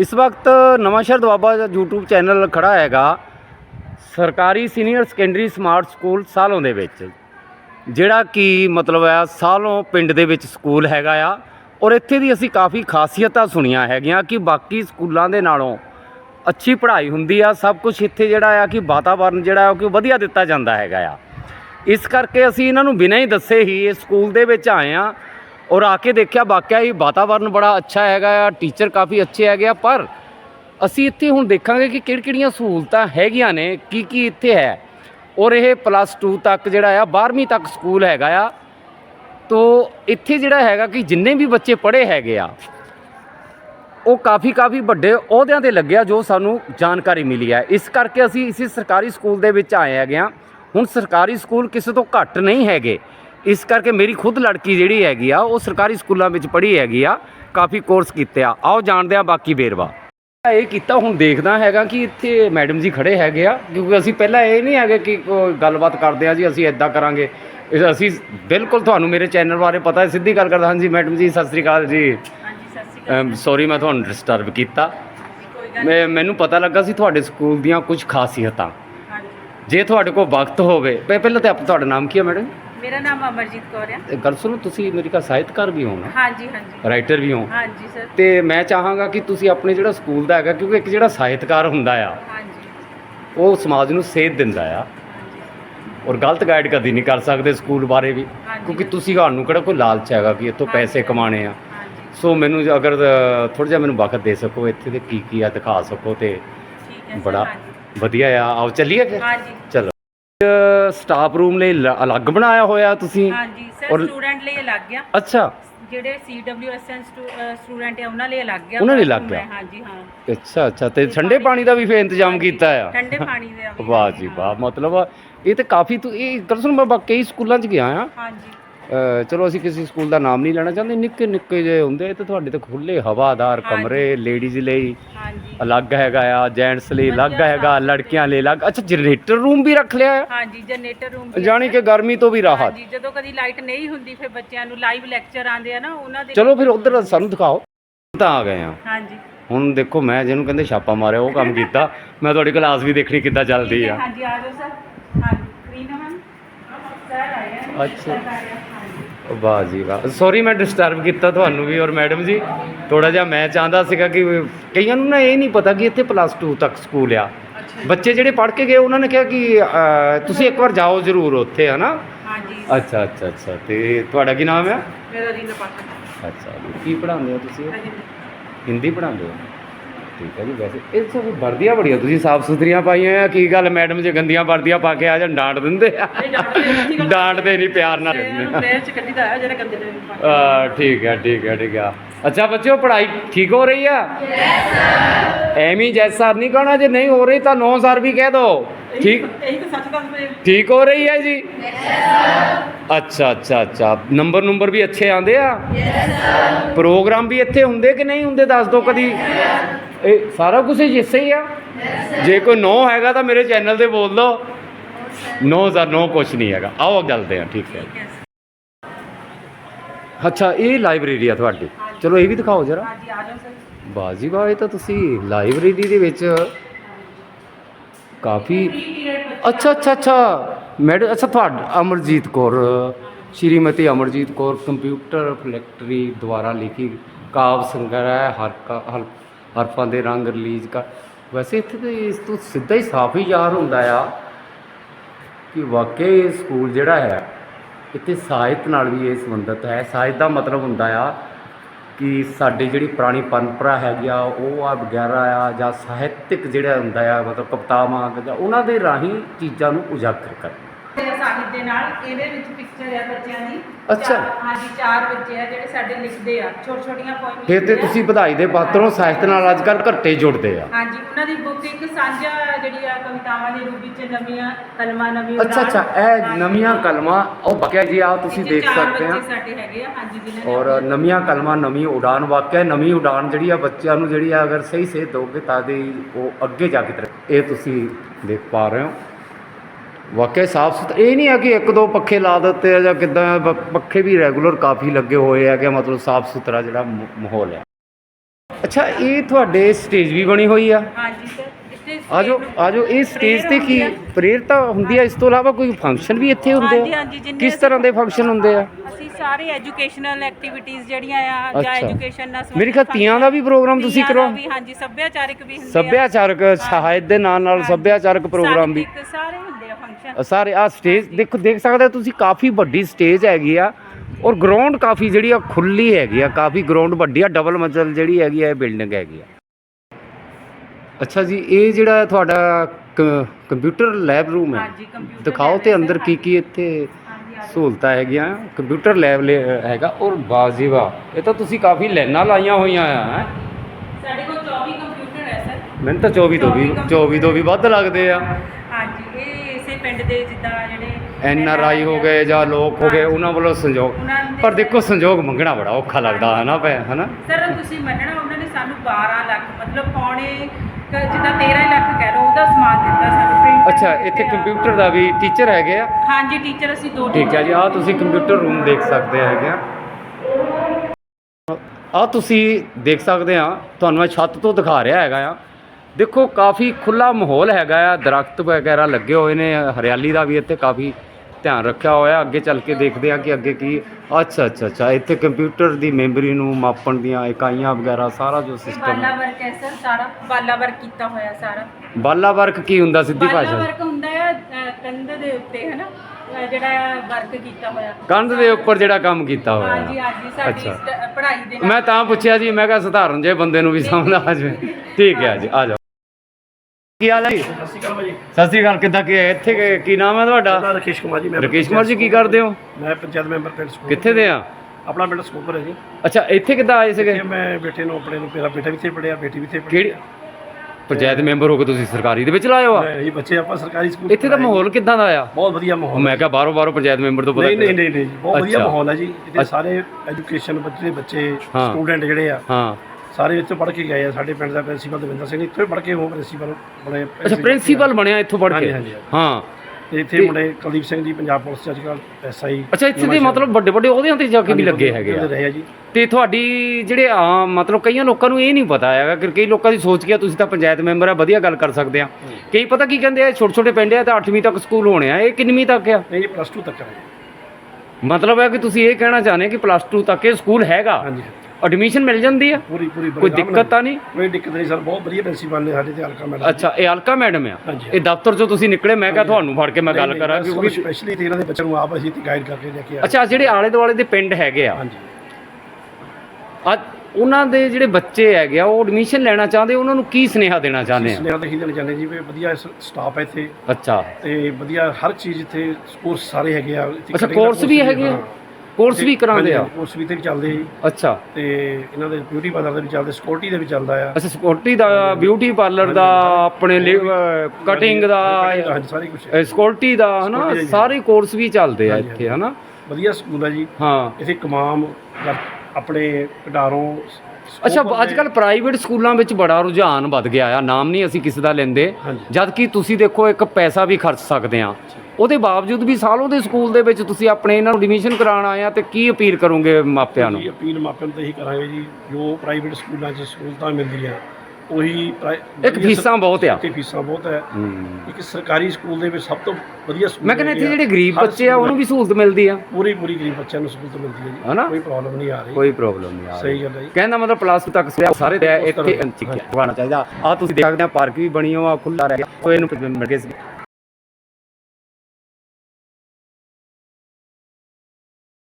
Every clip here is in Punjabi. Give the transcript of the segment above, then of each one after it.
ਇਸ ਵਕਤ ਨਵਾਂਸ਼ਹਿਰ ਦੁਆਬਾ ਦਾ YouTube ਚੈਨਲ ਖੜਾ ਹੈਗਾ, ਸਰਕਾਰੀ ਸੀਨੀਅਰ ਸੈਕੰਡਰੀ ਸਮਾਰਟ ਸਕੂਲ ਸਾਲੋਂ ਦੇ ਵਿੱਚ, ਜਿਹੜਾ ਕਿ ਮਤਲਬ ਹੈ ਸਾਲੋਂ ਪਿੰਡ ਦੇ ਵਿੱਚ ਸਕੂਲ ਹੈਗਾ ਆ, ਔਰ ਇੱਥੇ ਦੀ ਅਸੀਂ ਕਾਫੀ ਖਾਸੀਅਤਾਂ ਸੁਣੀਆਂ ਹੈਗੀਆਂ ਕਿ ਬਾਕੀ ਸਕੂਲਾਂ ਦੇ ਨਾਲੋਂ ਅੱਛੀ ਪੜ੍ਹਾਈ ਹੁੰਦੀ ਆ, ਸਭ ਕੁਝ ਇੱਥੇ ਜਿਹੜਾ ਆ ਕਿ ਵਾਤਾਵਰਨ ਜਿਹੜਾ ਆ ਕਿ ਵਧੀਆ ਦਿੱਤਾ ਜਾਂਦਾ ਹੈਗਾ ਆ। ਇਸ ਕਰਕੇ ਅਸੀਂ ਇਹਨਾਂ ਨੂੰ ਬਿਨਾਂ ਹੀ ਦੱਸੇ ਹੀ ਇਸ ਸਕੂਲ ਦੇ ਵਿੱਚ ਆਏ ਆ ਔਰ ਆ ਕੇ ਦੇਖਿਆ ਵਾਕਿਆ ਹੀ ਵਾਤਾਵਰਨ ਬੜਾ ਅੱਛਾ ਹੈਗਾ ਆ ਟੀਚਰ ਕਾਫੀ ਅੱਛੇ ਹੈਗੇ ਆ, ਪਰ ਅਸੀਂ ਇੱਥੇ ਹੁਣ ਦੇਖਾਂਗੇ ਕਿ ਕਿਹੜੀ ਕਿਹੜੀਆਂ ਸਹੂਲਤਾਂ ਹੈਗੀਆਂ ਨੇ ਕੀ ਕੀ ਇੱਥੇ ਹੈ। ਔਰ ਇਹ ਪਲੱਸ 2 ਤੱਕ ਜਿਹੜਾ ਆ 12ਵੀਂ ਤੱਕ ਸਕੂਲ ਹੈਗਾ ਆ। ਤੋ ਇੱਥੇ ਜਿਹੜਾ ਹੈਗਾ ਕਿ ਜਿੰਨੇ ਵੀ ਬੱਚੇ ਪੜ੍ਹੇ ਹੈਗੇ ਆ, ਉਹ ਕਾਫੀ ਕਾਫੀ ਵੱਡੇ ਅਹੁਦਿਆਂ ਤੇ ਲੱਗਿਆ ਜੋ ਸਾਨੂੰ ਜਾਣਕਾਰੀ ਮਿਲੀ ਹੈ ਇਸ ਕਰਕੇ ਅਸੀਂ ਇਸੇ ਸਰਕਾਰੀ ਸਕੂਲ ਦੇ ਵਿੱਚ ਆਏ ਹੈਗੇ ਆ। ਹੁਣ ਸਰਕਾਰੀ ਸਕੂਲ ਕਿਸੇ ਤੋਂ ਘੱਟ ਨਹੀਂ ਹੈਗੇ। ਇਸ ਕਰਕੇ ਮੇਰੀ ਖੁਦ ਲੜਕੀ ਜਿਹੜੀ ਹੈਗੀ ਆ ਉਹ ਸਰਕਾਰੀ ਸਕੂਲਾਂ ਵਿੱਚ ਪੜ੍ਹੀ ਹੈਗੀ ਆ ਕਾਫੀ ਕੋਰਸ ਕੀਤੇ ਆ। ਆਓ ਜਾਣਦੇ ਆ ਬਾਕੀ ਵੇਰਵਾ। ਇਹ ਕੀਤਾ ਹੁਣ ਦੇਖਦਾ ਹੈਗਾ ਕਿ ਇੱਥੇ ਮੈਡਮ ਜੀ ਖੜੇ ਹੈਗੇ ਆ ਕਿਉਂਕਿ ਅਸੀਂ ਪਹਿਲਾਂ ਇਹ ਨਹੀਂ ਹੈਗੇ ਕਿ ਕੋਈ ਗੱਲਬਾਤ ਕਰਦੇ ਆ ਜੀ ਅਸੀਂ ਇਦਾਂ ਕਰਾਂਗੇ। ਅਸੀਂ ਬਿਲਕੁਲ ਤੁਹਾਨੂੰ ਮੇਰੇ ਚੈਨਲ ਬਾਰੇ ਪਤਾ ਹੈ ਸਿੱਧੀ ਗੱਲ ਕਰਦਾ ਹਾਂ ਜੀ ਮੈਡਮ ਜੀ ਸਤਿ ਸ੍ਰੀ ਅਕਾਲ ਜੀ। ਹਾਂਜੀ ਸਤਿ ਸ਼੍ਰੀ ਅਕਾਲ ਸੌਰੀ ਮੈਂ ਤੁਹਾਨੂੰ ਡਿਸਟਰਬ ਕੀਤਾ। ਕੋਈ ਗੱਲ ਮੈਂ ਮੈਨੂੰ ਪਤਾ ਲੱਗਾ ਸੀ ਤੁਹਾਡੇ ਸਕੂਲ ਦੀਆਂ ਕੁਝ ਖਾਸੀਅਤਾਂ। ਹਾਂਜੀ। ਜੇ ਤੁਹਾਡੇ ਕੋਲ ਵਕਤ ਹੋਵੇ ਪਹਿ- ਪਹਿਲਾਂ ਤੇ ਆਪ ਤੁਹਾਡਾ ਨਾਮ ਕੀ ਹੈ ਮੈਡਮ? ਮੇਰਾ ਨਾਮ ਅਮਰਜੀਤ ਕੌਰ ਹੈ ਇਹ ਗੱਲ ਸੁਣੋ ਤੁਸੀਂ ਮੇਰੀ ਕਾ ਸਾਹਿਤਕਾਰ ਵੀ ਹੋ ਨਾ? ਹਾਂਜੀ ਹਾਂਜੀ। ਰਾਈਟਰ ਵੀ ਹੋ? ਹਾਂਜੀ ਸਰ। ਤੇ ਮੈਂ ਚਾਹਾਂਗਾ ਕਿ ਤੁਸੀਂ ਆਪਣੇ ਜਿਹੜਾ ਸਕੂਲ ਦਾ ਹੈਗਾ ਕਿਉਂਕਿ ਇੱਕ ਜਿਹੜਾ ਸਾਹਿਤਕਾਰ ਹੁੰਦਾ ਆ ਹਾਂਜੀ। ਉਹ ਸਮਾਜ ਨੂੰ ਸੇਧ ਦਿੰਦਾ ਆ। ਔਰ ਗਲਤ ਗਾਈਡ ਕਦੀ ਨਹੀਂ ਕਰ ਸਕਦੇ ਸਕੂਲ ਬਾਰੇ ਵੀ ਹਾਂਜੀ। ਕਿਉਂਕਿ ਤੁਸੀਂ ਤੁਹਾਨੂੰ ਕਿਹੜਾ ਕੋਈ ਲਾਲਚ ਹੈਗਾ ਕਿ ਇੱਥੋਂ ਪੈਸੇ। ਕਮਾਣੇ ਆ। ਹਾਂਜੀ। ਸੋ ਮੈਨੂੰ ਜੇ ਅਗਰ ਥੋੜਾ ਜਿਹਾ ਮੈਨੂੰ ਵਕਤ ਦੇ ਸਕੋ ਇੱਥੇ ਦੇ ਕੀ ਕੀ ਆ ਦਿਖਾ ਸਕੋ ਤੇ ਠੀਕ ਹੈ ਸਰ, ਬੜਾ ਹਾਂਜੀ। ਵਧੀਆ ਆ। ਆਓ ਚੱਲੀਏ ਫਿਰ? ਹਾਂਜੀ। ਚਲੋ। ਸਟਾਫ ਰੂਮ ਲਈ ਲ- ਅਲੱਗ ਬਣਾਇਆ ਹੋਇਆ ਤੁਸੀਂ? ਹਾਂਜੀ ਸਰ ਔਰ- ਸਟੂਡੈਂਟ ਲਈ ਅਲੱਗ ਗਿਆ ਅੱਛਾ। ਜਿਹੜੇ ਸੀਡਬਲਯੂਐਸਐਨ ਸਟੂਡੈਂਟ ਹੈ ਉਹਨਾਂ ਲਈ ਅਲੱਗ ਗਿਆ ਉਹਨਾਂ ਲਈ ਅਲੱਗ। ਮੈਂ- ਹਾਂਜੀ ਹਾਂ। ਅੱਛਾ ਅੱਛਾ ਤੇ ਠੰਡੇ ਪਾਣੀ ਦਾ ਵੀ ਫੇਰ ਇੰਤਜ਼ਾਮ ਹਾਂਜੀ, ਕੀਤਾ ਆ? ਠੰਡੇ ਪਾਣੀ ਦੇ ਆ ਵੀ, ਵਾਹ ਜੀ ਹਾਂ। ਵਾਹ ਮਤਲਬ ਇਹ ਤੇ ਕਾਫੀ ਤੂੰ ਇਹ ਗੱਲ ਸੁਣ ਮੈਂ ਬਾ- ਕਈ ਸਕੂਲਾਂ 'ਚ ਗਿਆ ਆ। ਹਾਂਜੀ। ਚਲੋ ਅਸੀਂ ਕਿਸੇ ਸਕੂਲ ਦਾ ਨਾਮ ਨਹੀਂ ਲੈਣਾ ਚਾਹੁੰਦੇ ਨਿੱਕੇ ਨਿੱਕੇ ਜਿਹੇ ਹੁੰਦੇ ਤੇ ਤੁਹਾਡੇ ਤੇ ਖੁੱਲੇ ਹਵਾਦਾਰ। ਕਮਰੇ ਲੇਡੀਜ਼ ਲਈ ਹਾਂਜੀ। ਅਲੱਗ ਹੈਗਾ ਆ ਜੈਂਟਸ ਲਈ ਅਲੱਗ ਹੈਗਾ ਲੜਕੀਆਂ ਲਈ ਅਲੱਗ ਅੱਛਾ ਜਨਰੇਟਰ ਰੂਮ ਵੀ ਰੱਖ ਲਿਆ ਆ। ਹਾਂਜੀ ਜਨਰੇਟਰ ਰੂਮ ਜਾਣੀ ਕਿ ਗਰਮੀ ਤੋਂ ਵੀ ਰਾਹਤ। ਹਾਂਜੀ ਜਦੋਂ ਕਦੀ ਲਾਈਟ ਨਹੀਂ ਹੁੰਦੀ ਫਿਰ ਬੱਚਿਆਂ ਨੂੰ ਲਾਈਵ ਲੈਕਚਰ ਆਉਂਦੇ ਆ ਨਾ ਉਹਨਾਂ ਦੇ ਚਲੋ ਫਿਰ ਉਧਰ ਸਾਨੂੰ ਦਿਖਾਓ। ਤਾਂ ਆ ਗਏ ਆ। ਹਾਂਜੀ। ਹੁਣ ਦੇਖੋ ਮੈਂ ਜਿਹਨੂੰ ਕਹਿੰਦੇ ਛਾਪਾ ਮਾਰਿਆ ਉਹ ਕੰਮ ਕੀਤਾ। ਮੈਂ ਤੁਹਾਡੀ ਕਲਾਸ ਵੀ ਦੇਖਣੀ ਕਿੱਦਾਂ ਚੱਲਦੀ ਆ। ਹਾਂਜੀ ਆ ਜਾਓ ਸਰ। ਹਾਂਜੀ ਰੀਨਾ ਮੈਮ ਸਰ ਆਏ ਆ। ਅੱਛਾ। ਵਾਹ ਜੀ ਵਾਹ। ਸੌਰੀ ਮੈਂ ਡਿਸਟਰਬ ਕੀਤਾ ਤੁਹਾਨੂੰ ਵੀ ਔਰ ਮੈਡਮ ਜੀ। ਥੋੜਾ ਜਿਹਾ ਮੈਂ ਚਾਹੁੰਦਾ ਸੀਗਾ ਕਿ ਕਈਆਂ ਨੂੰ ਨਾ ਇਹ ਨਹੀਂ ਪਤਾ ਕਿ ਇੱਥੇ ਪਲੱਸ 2 ਤੱਕ ਸਕੂਲ ਆ। ਬੱਚੇ ਜਿਹੜੇ ਪੜ੍ਹ ਕੇ ਗਏ ਉਹਨਾਂ ਨੇ ਕਿਹਾ ਕਿ ਤੁਸੀਂ ਇੱਕ ਵਾਰ ਜਾਓ ਜ਼ਰੂਰ ਉੱਥੇ ਹਨਾ? ਹਾਂਜੀ। ਅੱਛਾ ਅੱਛਾ ਅੱਛਾ। ਤੇ ਤੁਹਾਡਾ ਕੀ ਨਾਮ ਹੈ ਮੇਰਾ ਰੀਨਾ ਪਾਠਕ। ਅੱਛਾ ਕੀ ਪੜ੍ਹਾਉਂਦੇ ਹੋ ਤੁਸੀਂ? ਹਿੰਦੀ ਪੜ੍ਹਾਉਂਦੇ ਹੋ? ਠੀਕ ਹੈ ਜੀ ਵੈਸੇ ਇਹ ਸਭ ਵਰਦੀਆਂ ਬੜੀਆਂ ਤੁਸੀਂ ਸਾਫ਼ ਸੁਥਰੀਆਂ ਪਾਈਆਂ ਆ ਕੀ ਗੱਲ ਮੈਡਮ ਜੇ ਗੰਦੀਆਂ ਵਰਦੀਆਂ ਪਾ ਕੇ ਆ ਜਾਣ ਡਾਂਟ ਦਿੰਦੇ ਆ? ਡਾਂਟਦੇ ਨਹੀਂ ਪਿਆਰ ਨਾਲ ਦਿੰਦੇ ਆ। ਪ੍ਰੇਅਰ ਚ ਕੱਢੀ ਦਾ ਆ ਜਿਹੜਾ ਗੰਦੇ ਨੇ ਆ ਠੀਕ ਹੈ ਠੀਕ ਹੈ ਠੀਕ ਹੈ। ਅੱਛਾ ਬੱਚਿਓ ਪੜ੍ਹਾਈ ਠੀਕ ਹੋ ਰਹੀ ਆ? ਯੈਸ ਸਰ ਐਵੇਂ ਜੈਸਾ ਨਹੀਂ ਕਹਣਾ ਜੇ ਨਹੀਂ ਹੋ ਰਹੀ ਤਾਂ 9 ਸਰ ਵੀ ਕਹਿ ਦੋ। ਠੀਕ? ਇਹੀ ਤਾਂ ਸੱਚ ਦੱਸਦੇ ਠੀਕ ਹੋ ਰਹੀ ਹੈ ਜੀ? ਅੱਛਾ ਅੱਛਾ ਅੱਛਾ। ਨੰਬਰ ਨੰਬਰ ਵੀ ਅੱਛੇ ਆਉਂਦੇ ਆ? ਪ੍ਰੋਗਰਾਮ ਵੀ ਇੱਥੇ ਹੁੰਦੇ ਕਿ ਨਹੀਂ ਹੁੰਦੇ ਦੱਸ ਦਿਓ ਕਦੀ? ਇਹ ਸਾਰਾ ਕੁਝ ਜਿੱਸੇ ਹੀ ਆ। ਜੇ ਕੋਈ ਨੋ ਹੈਗਾ ਤਾਂ ਮੇਰੇ ਚੈਨਲ ਤੇ ਬੋਲ ਦਿਓ ਨੋ ਸਰ ਨੋ ਕੁਝ ਨਹੀਂ ਹੈਗਾ। ਆਓ ਚੱਲਦੇ ਆ ਠੀਕ ਹੈ। ਅੱਛਾ, ਇਹ ਲਾਇਬ੍ਰੇਰੀ ਆ ਤੁਹਾਡੀ। ਚਲੋ ਇਹ ਵੀ ਦਿਖਾਓ ਜਰਾ। ਹਾਂਜੀ ਆ ਜਾਓ ਸਰ ਬਾਜੀ ਵਾਹ, ਇਹ ਤਾਂ ਤੁਸੀਂ ਲਾਇਬ੍ਰੇਰੀ ਦੇ ਵਿੱਚ ਕਾਫੀ ਅੱਛਾ ਅੱਛਾ ਅੱਛਾ। ਮੈਡਮ, ਅੱਛਾ, ਤੁਹਾਡਾ, ਅਮਰਜੀਤ ਕੌਰ, ਸ਼੍ਰੀਮਤੀ ਅਮਰਜੀਤ ਕੌਰ, ਕੰਪਿਊਟਰ ਫੈਕਟਰੀ ਦੁਆਰਾ ਲਿਖੀ ਕਾਵ ਸੰਗ੍ਰਹਿ, ਹਰ ਕਾ- ਹਰ- ਹਰਫਾਂ ਦੇ ਰੰਗ ਰਿਲੀਜ਼ ਕਰ ਵੈਸੇ ਇੱਥੇ ਤੇ ਇਸ ਤੋਂ ਸਿੱਧਾ ਹੀ ਸਾਫ਼ ਹੀ ਯਾਰ ਹੁੰਦਾ ਆ ਕਿ ਵਾਕਈ ਸਕੂਲ ਜਿਹੜਾ ਹੈ, ਇੱਥੇ ਸਾਹਿਤ ਨਾਲ ਵੀ ਇਹ ਸੰਬੰਧਿਤ ਹੈ। ਸਾਹਿਤ ਦਾ ਮਤਲਬ ਹੁੰਦਾ ਆ ਕਿ ਸਾਡੀ ਜਿਹੜੀ ਪੁਰਾਣੀ ਪਰੰਪਰਾ ਹੈਗੀ ਆ, ਉਹ ਆ ਵਗੈਰਾ ਆ ਜਾਂ ਸਾਹਿਤਿਕ ਜਿਹੜਾ ਹੁੰਦਾ ਆ, ਮਤਲਬ ਕਵਿਤਾਵਾਂ ਜਾਂ ਉਹਨਾਂ ਦੇ ਰਾਹੀਂ ਚੀਜ਼ਾਂ ਨੂੰ ਉਜਾਗਰ ਕਰ ਮੇਰੇ ਸਾਹਿਬ ਦੇ ਨਾਲ ਇਹਦੇ ਵਿੱਚ ਪਿਕਚਰ ਹੈ ਬੱਚਿਆਂ ਦੀ। ਅੱਛਾ। ਚਾਰ- ਹਾਂਜੀ ਚਾਰ ਬੱਚੇ ਆ ਜਿਹੜੇ ਸਾਡੇ ਲਿਖਦੇ ਆ। ਛੋਟ ਛੋਟੀਆਂ ਪੋਇਮ ਫਿਰ ਤੇ ਤੁਸੀਂ ਵਧਾਈ ਦੇ ਪਾਤਰੋਂ ਸਾਹਿਤ ਨਾਲ ਅੱਜ ਕੱਲ੍ਹ ਘੱਟੇ ਜੁੜਦੇ ਆ। ਹਾਂਜੀ ਉਹਨਾਂ ਦੀ ਬੁੱਕ ਇੱਕ ਸਾਂਝਾ ਜਿਹੜੀ ਆ ਕਵਿਤਾਵਾਂ ਦੇ ਰੂਪ ਵਿੱਚ ਨਵੀਆਂ ਕਲਮਾਂ ਨਵੀਂ ਅੱਛਾ ਅੱਛਾ ਇਹ ਨਵੀਆਂ ਕਲਮਾਂ ਉਹ ਵਾਕਿਆ ਜੀ ਆ ਤੁਸੀਂ ਦੇਖ ਸਕਦੇ ਆ। ਬੱਚੇ ਸਾਡੇ ਹੈਗੇ ਆ ਹਾਂਜੀ ਜਿਨ੍ਹਾਂ ਨੇ ਔਰ ਨਵੀਆਂ ਕਲਮਾਂ ਨਵੀਂ ਉਡਾਨ ਵਾਕਿਆ ਨਵੀਂ ਉਡਾਨ ਜਿਹੜੀ ਆ ਬੱਚਿਆਂ ਨੂੰ ਜਿਹੜੀ ਆ ਅਗਰ ਸਹੀ ਸੇਧ ਦੋਗੇ ਤਾਂ ਦੀ ਉਹ ਅੱਗੇ ਜਾ ਕੇ ਤਰੱਕੀ ਇਹ ਤੁਸੀਂ ਦੇਖ ਪਾ ਰਹੇ ਹੋ। ਵਾਕਿਆ ਸਾਫ਼ ਸੁਥਰਾ ਇਹ ਨਹੀਂ ਆ ਕਿ ਇੱਕ ਦੋ ਪੱਖੇ ਲਾ ਦਿੱਤੇ ਆ ਜਾਂ ਕਿਦਾਂ ਪੱਖੇ ਵੀ ਰੈਗੂਲਰ ਕਾਫੀ ਲੱਗੇ ਹੋਏ ਆ ਕਿ ਮਤਲਬ ਸਾਫ਼ ਸੁਥਰਾ ਜਿਹੜਾ ਮਾਹੌਲ ਹੈ ਅੱਛਾ ਇਹ ਤੁਹਾਡੇ ਸਟੇਜ ਵੀ ਬਣੀ ਹੋਈ ਆ? ਹਾਂਜੀ ਸਰ ਆਜੋ ਆਜੋ ਇਹ ਸਟੇਜ ਤੇ ਕੀ ਪ੍ਰੇਰ ਤਾਂ ਹੁੰਦੀ ਆ? ਇਸ ਤੋਂ ਇਲਾਵਾ ਕੋਈ ਫੰਕਸ਼ਨ ਵੀ ਇੱਥੇ ਹੁੰਦੇ ਹਾਂਜੀ, ਆ ਕਿਸ ਤਰ੍ਹਾਂ ਦੇ ਫੰਕਸ਼ਨ ਹੁੰਦੇ ਆ? ਅਸੀਂ ਸਾਰੇ ਐਜੂਕੇਸ਼ਨਲ ਐਕਟੀਵਿਟੀਜ਼ ਜਿਹੜੀਆਂ ਆ ਜਾਂ। ਐਜੂਕੇਸ਼ਨ ਨਾਲ ਸੰਬੰਧਿਤ ਮੇਰੇ ਖਿਆਲ ਤੀਆਂ ਦਾ ਵੀ ਪ੍ਰੋਗਰਾਮ ਤੁਸੀਂ ਤੀਆਂ ਦਾ ਕਰਵਾ ਵੀ ਹਾਂਜੀ ਸੱਭਿਆਚਾਰਕ ਵੀ ਹੁੰਦੇ ਆ। ਸੱਭਿਆਚਾਰਕ ਸਹਾਇਤ ਦੇ ਨਾਲ ਨਾਲ ਸੱਭਿਆਚਾਰਕ ਪ੍ਰੋਗਰਾਮ ਵੀ। ਸਾਰੇ ਆ ਸਾਰੇ ਆ ਸਟੇਜ ਦੇਖੋ ਦੇਖ ਸਕਦੇ ਹੋ ਤੁਸੀਂ ਕਾਫੀ ਵੱਡੀ ਸਟੇਜ ਹੈਗੀ ਆ ਔਰ ਗਰਾਊਂਡ ਕਾਫੀ ਜਿਹੜੀ ਆ ਖੁੱਲੀ ਹੈਗੀ ਆ ਕਾਫੀ ਗਰਾਊਂਡ ਵੱਡੀ ਆ ਡਬਲ ਮੰਜ਼ਲ ਜਿਹੜੀ ਹੈਗੀ ਆ ਇਹ ਬਿਲਡਿੰਗ ਹੈਗੀ ਆ। ਅੱਛਾ ਜੀ ਇਹ ਜਿਹੜਾ ਤੁਹਾਡਾ ਕੰਪਿਊਟਰ ਲੈਬ ਰੂਮ ਹੈ। ਦਿਖਾਓ ਤੇ ਅੰਦਰ ਕੀ ਕੀ ਇੱਥੇ। ਸਹੂਲਤਾਂ ਹੈਗੀਆਂ ਕੰਪਿਊਟਰ ਲੈਬ ਲੇ- ਹੈਗਾ ਔਰ ਬਾਜ਼ੀਵਾ ਇਹ ਤਾਂ ਤੁਸੀਂ ਕਾਫੀ ਲਾਈਨਾਂ ਲਾਈਆਂ ਹੋਈਆਂ ਆ ਹੈਂ। ਸਾਡੇ ਕੋਲ 24 ਕੰਪਿਊਟਰ ਹੈ ਸਰ ਮੈਨੂੰ ਤਾਂ 24 ਤੋਂ ਵੀ 24 ਤੋਂ ਵੀ ਵੱਧ ਲੱਗਦੇ ਆ। ਪਿੰਡ ਦੇ ਜਿੱਦਾਂ ਜਿਹੜੇ ਐਨ ਆਰ ਆਈ ਹੋ ਗਏ ਜਾਂ ਲੋਕ ਹੋ ਗਏ ਉਹਨਾਂ ਵੱਲੋਂ ਸੰਯੋਗ। ਉਹਨਾਂ ਦੇ ਪਰ ਦੇਖੋ ਸੰਯੋਗ ਮੰਗਣਾ ਬੜਾ ਔਖਾ ਲੱਗਦਾ ਹੈ ਨਾ ਪੈ ਹਨਾ? ਸਰ ਤੁਸੀਂ ਮੰਨਣਾ ਉਹਨਾਂ ਨੇ ਸਾਨੂੰ 12 ਲੱਖ ਮਤਲਬ ਪੌਣੇ ਕ- ਜਿੱਦਾਂ 13 ਲੱਖ ਕਹਿ ਲਓ ਉਹਦਾ ਸਮਾਨ ਦਿੱਤਾ ਸਾਨੂੰ ਅੱਛਾ ਇੱਥੇ ਕੰਪਿਊਟਰ ਦਾ ਵੀ ਟੀਚਰ ਹੈਗੇ ਆ? ਹਾਂਜੀ ਟੀਚਰ ਅਸੀਂ ਦੋ ਠੀਕ ਹੈ ਜੀ ਆਹ ਤੁਸੀਂ ਕੰਪਿਊਟਰ ਰੂਮ ਦੇਖ ਸਕਦੇ ਹੈਗੇ ਆ। ਆਹ ਤੁਸੀਂ ਦੇਖ ਸਕਦੇ ਆ ਤੁਹਾਨੂੰ ਮੈਂ ਛੱਤ ਤੋਂ ਦਿਖਾ ਰਿਹਾ ਹੈਗਾ ਆ। ਦੇਖੋ ਕਾਫੀ ਖੁੱਲਾ ਮਾਹੌਲ ਹੈਗਾ ਆ ਦਰਖਤ ਵਗੈਰਾ ਲੱਗੇ ਹੋਏ ਨੇ ਹਰਿਆਲੀ ਦਾ ਵੀ ਇੱਥੇ ਕਾਫੀ ਧਿਆਨ ਰੱਖਿਆ ਹੋਇਆ ਅੱਗੇ ਚੱਲ ਕੇ ਦੇਖਦੇ ਆ ਕਿ ਅੱਗੇ ਕੀ। ਅੱਛਾ ਅੱਛਾ ਅੱਛਾ ਇੱਥੇ ਕੰਪਿਊਟਰ ਦੀ ਮੈਮਰੀ ਨੂੰ ਮਾਪਣ ਦੀਆਂ ਇਕਾਈਆਂ ਵਗੈਰਾ ਸਾਰਾ ਜੋ ਸਿਸਟਮ ਬਾਲਾ ਵਰਕ ਹੈ ਸਰ ਸਾਰਾ ਬਾਲਾ ਵਰਕ ਕੀਤਾ ਹੋਇਆ ਸਾਰਾ। ਬਾਲਾ ਵਰਕ ਕੀ ਹੁੰਦਾ ਸਿੱਧੀ ਬਾਲਾ ਭਾਸ਼ਾ? ਵਰਕ ਹੁੰਦਾ ਹੈ ਅ, ਕੰਧ ਦੇ ਉੱਤੇ ਹੈ ਨਾ ਅ, ਜਿਹੜਾ ਵਰਕ ਕੀਤਾ ਹੋਇਆ। ਕੰਧ ਦੇ ਉੱਪਰ ਜਿਹੜਾ ਕੰਮ ਕੀਤਾ ਹੋਇਆ। ਹਾਂਜੀ ਹੈ। ਹਾਂਜੀ ਸਾਡੀ ਅੱਛਾ। ਸਟ- ਪੜ੍ਹਾਈ ਦੇ ਨਾਲ। ਮੈਂ ਤਾਂ ਪੁੱਛਿਆ ਜੀ ਮੈਂ ਕਿਹਾ ਸਧਾਰਨ ਜੇ ਬੰਦੇ ਨੂੰ ਵੀ ਸਮਝ ਆ ਜਾਵੇ। ਠੀਕ ਹੈ ਜੀ ਆ ਜਾਓ। ਕੀ ਹਾਲ ਹੈ ਜੀ? ਸਤਿ ਸ਼੍ਰੀ ਅਕਾਲ ਭਾਜੀ ਸਤਿ ਸ੍ਰੀ ਅਕਾਲ ਕਿੱਦਾਂ ਕੀ ਇੱਥੇ ਕੀ- ਕੀ ਨਾਮ ਹੈ ਤੁਹਾਡਾ? ਰਕੇਸ਼ ਕੁਮਾਰ ਜੀ ਮੈਂ ਰਕੇਸ਼ ਕੁਮਾਰ ਜੀ ਕੀ ਕਰਦੇ ਹੋ? ਮੈਂ ਪੰਚਾਇਤ ਮੈਂਬਰ ਪਿੰਡ ਸਕੂਲ ਕਿੱਥੇ ਦੇ ਆ? ਆਪਣਾ ਪਿੰਡ ਸਕੂਲ ਹੈ ਜੀ। ਅੱਛਾ ਇੱਥੇ ਕਿੱਦਾਂ ਆਏ ਸੀਗੇ? ਮੈਂ ਬੇਟੇ ਨੂੰ ਆਪਣੇ ਨੂੰ ਮੇਰਾ ਬੇਟਾ ਵੀ ਇੱਥੇ ਪੜਿਆ ਬੇਟੀ ਵੀ ਇੱਥੇ ਪੜ੍ਹੀ ਕਿਹੜੀ? ਪੰਚਾਇਤ ਮੈਂਬਰ ਹੋ ਕੇ ਤੁਸੀਂ ਸਰਕਾਰੀ ਦੇ ਵਿੱਚ ਲਾਏ ਹੋ ਆ? ਇਹ ਬੱਚੇ ਆਪਾਂ ਸਰਕਾਰੀ ਸਕੂਲ ਇੱਥੇ ਦਾ। ਮਾਹੌਲ ਕਿੱਦਾਂ ਦਾ ਆ? ਬਹੁਤ ਵਧੀਆ ਮਾਹੌਲ ਮੈਂ ਕਿਹਾ ਬਾਹਰੋਂ ਬਾਹਰੋਂ ਪੰਚਾਇਤ ਮੈਂਬਰ ਤੋਂ ਪਤਾ ਨਹੀਂ ਨਹੀਂ। ਨਹੀਂ ਨਹੀਂ ਜੀ, ਬਹੁਤ ਵਧੀਆ ਅੱਛਾ। ਮਾਹੌਲ ਹੈ ਜੀ। ਇੱਥੇ। ਸਾਰੇ ਐਜੂਕੇਸ਼ਨ ਬੱਚੇ ਬੱਚੇ ਹਾਂ। ਸਟੂਡੈਂਟ ਜਿਹੜੇ ਆ ਹਾਂ। ਸਾਰੇ ਇੱਥੇ ਪੜ੍ਹ ਕੇ ਗਏ ਆ ਸਾਡੇ ਪਿੰਡ ਦਾ ਪ੍ਰਿੰਸੀਪਲ ਦਵਿੰਦਰ ਸਿੰਘ ਇੱਥੇ ਪੜ੍ਹ ਕੇ ਉਹ ਪ੍ਰਿੰਸੀਪਲ ਬਣੇ ਅੱਛਾ ਪ੍ਰਿੰਸੀਪਲ ਬਣਿਆ ਇੱਥੋਂ ਪੜ੍ਹ ਹਾਂਜੀ, ਕੇ? ਹਾਂਜੀ, ਹਾਂਜੀ। ਹਾਂ। ਤੇ ਇੱਥੇ ਮੁੰਡੇ ਕੁਲਦੀਪ ਸਿੰਘ ਜੀ ਪੰਜਾਬ ਪੁਲਿਸ ਚ ਅੱਜਕੱਲ ਐਸਆਈ ਅੱਛਾ ਇੱਥੇ ਦੇ ਮਤਲਬ ਵੱਡੇ ਵੱਡੇ ਅਹੁਦਿਆਂ ਤੇ ਜਾ ਕੇ ਵੀ ਲੱਗੇ ਹੈਗੇ ਆ? ਰਹੇ ਆ ਜੀ। ਤੇ ਤੁਹਾਡੀ ਜਿਹੜੇ ਆਮ ਮਤਲਬ ਕਈਆਂ ਲੋਕਾਂ ਨੂੰ ਇਹ ਨਹੀਂ ਪਤਾ ਹੈਗਾ ਕਿ ਕਈ ਲੋਕਾਂ ਦੀ ਸੋਚ ਕੀ ਆ ਤੁਸੀਂ ਤਾਂ ਪੰਚਾਇਤ ਮੈਂਬਰ ਆ ਵਧੀਆ ਗੱਲ ਕਰ ਸਕਦੇ ਆ। ਕਈ ਪਤਾ ਕੀ ਕਹਿੰਦੇ ਆ ਛੋਟੇ ਛੋਟੇ ਪਿੰਡ ਆ ਤਾਂ 8ਵੀਂ ਤੱਕ ਸਕੂਲ ਹੋਣੇ ਆ ਇਹ ਕਿੰਨਵੀਂ ਤੱਕ ਆ? ਨਹੀਂ ਜੀ ਪਲੱਸ 2 ਤੱਕ ਹੈ ਮਤਲਬ ਹੈ ਕਿ ਤੁਸੀਂ ਇਹ ਕਹਿਣਾ ਚਾਹੁੰਦੇ ਕਿ ਪਲੱਸ 2 ਤੱਕ ਇਹ ਸਕੂਲ ਹੈਗਾ। ਹਾਂਜੀ। ਐਡਮਿਸ਼ਨ ਮਿਲ ਜਾਂਦੀ ਆ? ਪੂਰੀ ਪੂਰੀ ਕੋਈ ਦਿੱਕਤ ਤਾਂ ਨਹੀਂ? ਕੋਈ ਦਿੱਕਤ ਨਹੀਂ ਸਰ ਬਹੁਤ ਵਧੀਆ ਪ੍ਰਿੰਸੀਪਲ ਨੇ ਸਾਡੇ ਤੇ ਹਲਕਾ ਮੈਡਮ ਅੱਛਾ ਇਹ ਅਲਕਾ ਮੈਡਮ ਆ। ਇਹ ਦਫ਼ਤਰ ਚੋਂ ਤੁਸੀਂ ਨਿਕਲੇ ਮੈਂ ਕਿਹਾ ਤੁਹਾਨੂੰ ਫੜ ਕੇ ਮੈਂ ਗੱਲ ਕਰਾਂ ਕਿਉਂਕਿ ਸਪੈਸ਼ਲੀ ਤੇ ਇਹਨਾਂ ਦੇ ਬੱਚਿਆਂ ਨੂੰ ਆਪ ਅਸੀਂ ਤੇ ਗਾਈਡ ਕਰਕੇ ਲੈ ਕੇ ਆਏ। ਅੱਛਾ ਜਿਹੜੇ ਆਲੇ ਦੁਆਲੇ ਦੇ ਪਿੰਡ ਹੈਗੇ ਆ? ਹਾਂਜੀ। ਅੱਜ ਉਹਨਾਂ ਦੇ ਜਿਹੜੇ ਬੱਚੇ ਹੈਗੇ ਆ ਉਹ ਐਡਮਿਸ਼ਨ ਲੈਣਾ ਚਾਹੁੰਦੇ ਉਹਨਾਂ ਨੂੰ ਕੀ ਸੁਨੇਹਾ ਦੇਣਾ ਚਾਹੁੰਦੇ ਆ? ਸੁਨੇਹਾ ਤਾਂ ਇਹੀ ਦੇਣਾ ਚਾਹੁੰਦੇ ਜੀ ਵੀ ਵਧੀਆ ਸਟਾਫ ਹੈ ਇੱਥੇ। ਅੱਛਾ। ਤੇ ਵਧੀਆ ਹਰ ਚੀਜ਼ ਇੱਥੇ ਕੋਰਸ ਸਾਰੇ ਹੈਗੇ ਆ। ਅੱਛਾ ਕੋਰਸ ਵੀ ਹੈਗੇ ਆ? ਕੋਰਸ ਵੀ ਕਰਾਉਂਦੇ ਆ? ਕੋਰਸ ਵੀ ਤੇ ਵੀ ਚੱਲਦੇ ਜੀ। ਅੱਛਾ। ਤੇ ਇਹਨਾਂ ਦੇ ਬਿਊਟੀ ਪਾਰਲਰ ਦੇ ਵੀ ਚੱਲਦੇ ਸਕਿਉਰਟੀ ਦੇ ਵੀ ਚੱਲਦਾ ਆ। ਅੱਛਾ ਸਕਿਉਰਟੀ ਦਾ ਬਿਊਟੀ ਪਾਰਲਰ ਦਾ ਆਪਣੇ ਕਟਿੰਗ ਦਾ ਸਾਰੇ ਕੁਝ ਸਕਿਉਰਟੀ ਦਾ ਹਨਾ। ਸਾਰੇ ਕੋਰਸ ਵੀ ਚੱਲਦੇ ਆ ਇੱਥੇ ਹਨਾ? ਵਧੀਆ ਸਕੂਲ ਹੈ ਜੀ। ਹਾਂ। ਇੱਥੇ ਕਮਾਮ ਆਪਣੇ ਖਿਡਾਰੋਂ ਅੱਛਾ ਅੱਜ ਕੱਲ ਪ੍ਰਾਈਵੇਟ ਸਕੂਲਾਂ ਵਿੱਚ ਬੜਾ ਰੁਝਾਨ ਵੱਧ ਗਿਆ ਆ ਨਾਮ ਨਹੀਂ ਅਸੀਂ ਕਿਸੇ ਦਾ ਲੈਂਦੇ। ਜਦ ਕਿ ਤੁਸੀਂ ਦੇਖੋ ਇੱਕ ਪੈਸਾ ਵੀ ਖਰਚ ਸਕਦੇ ਆ। ਉਹਦੇ ਬਾਵਜੂਦ ਵੀ ਸਾਲੋਂ ਦੇ ਸਕੂਲ ਦੇ ਵਿੱਚ ਤੁਸੀਂ ਆਪਣੇ ਇਹਨਾਂ ਨੂੰ ਐਡਮਿਸ਼ਨ ਕਰਾਉਣ ਆਏ ਆ ਤੇ ਕੀ ਅਪੀਲ ਕਰੋਗੇ ਮਾਪਿਆਂ ਨੂੰ? ਜੀ ਅਪੀਲ ਮਾਪਿਆਂ ਨੂੰ ਤਾਂ ਇਹੀ ਕਰਾਂਗੇ ਜੀ ਜੋ ਪ੍ਰਾਈਵੇਟ ਸਕੂਲਾਂ 'ਚ ਸਹੂਲਤਾਂ ਮਿਲਦੀਆਂ ਉਹੀ ਇੱਕ ਫੀਸਾਂ ਬਹੁਤ ਆ। ਤੇ ਫੀਸਾਂ ਬਹੁਤ ਹੈ। ਇੱਕ ਸਰਕਾਰੀ ਸਕੂਲ ਦੇ ਵਿੱਚ ਸਭ ਤੋਂ ਵਧੀਆ ਸਕੂਲ ਮੈਂ ਕਹਿੰਦਾ ਇੱਥੇ। ਜਿਹੜੇ ਗਰੀਬ ਬੱਚੇ ਆ ਉਹਨੂੰ ਵੀ ਸਹੂਲਤ ਮਿਲਦੀ ਆ। ਪੂਰੀ ਪੂਰੀ ਗਰੀਬ ਬੱਚਿਆਂ ਨੂੰ ਸਹੂਲਤ ਮਿਲਦੀ ਹੈ ਜੀ। ਹਨਾ? ਕੋਈ ਪ੍ਰੋਬਲਮ ਨਹੀਂ ਆ ਰਹੀ। ਕੋਈ ਪ੍ਰੋਬਲਮ ਨਹੀਂ ਆ ਰਹੀ। ਸਹੀ ਗੱਲ ਹੈ ਕਹਿੰਦਾ ਮਤਲਬ ਪਲੱਸ ਤੱਕ ਸਾਰੇ ਇੱਥੇ ਠੀਕ ਹੈ। ਚਾਹੀਦਾ। ਆ ਤੁਸੀਂ ਦੇਖ ਸਕਦੇ ਆ ਪਾਰਕ ਵੀ ਬਣੀ ਹੋਆ ਖੁੱਲਾ ਰਹਿ ਗਿਆ। ਉਹ ਇਹਨੂੰ ਮਿਲ ਕੇ